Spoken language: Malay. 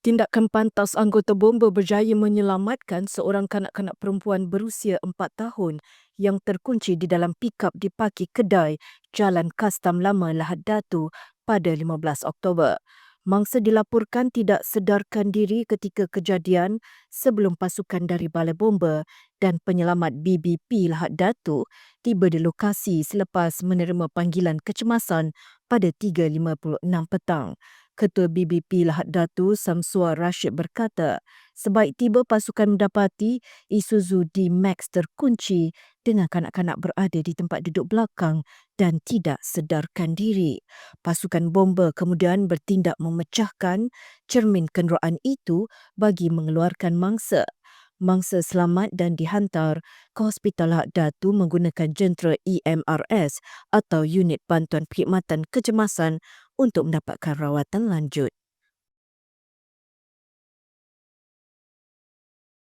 Tindakan pantas anggota bomba berjaya menyelamatkan seorang kanak-kanak perempuan berusia 4 tahun yang terkunci di dalam pikap di parkir kedai Jalan Kastam Lama Lahad Datu pada 15 Oktober. Mangsa dilaporkan tidak sedarkan diri ketika kejadian sebelum pasukan dari Balai Bomba dan penyelamat BBP Lahad Datu tiba di lokasi selepas menerima panggilan kecemasan pada 3.56 petang. Ketua BBP Lahad Datu Samsua Rashid berkata, sebaik tiba pasukan mendapati Isuzu D-Max terkunci dengan kanak-kanak berada di tempat duduk belakang dan tidak sedarkan diri. Pasukan bomba kemudian bertindak memecahkan cermin kenderaan itu bagi mengeluarkan mangsa. Mangsa selamat dan dihantar ke Hospital Lahad Datu menggunakan jentera EMRS atau Unit Bantuan Perkhidmatan Kecemasan untuk mendapatkan rawatan lanjut.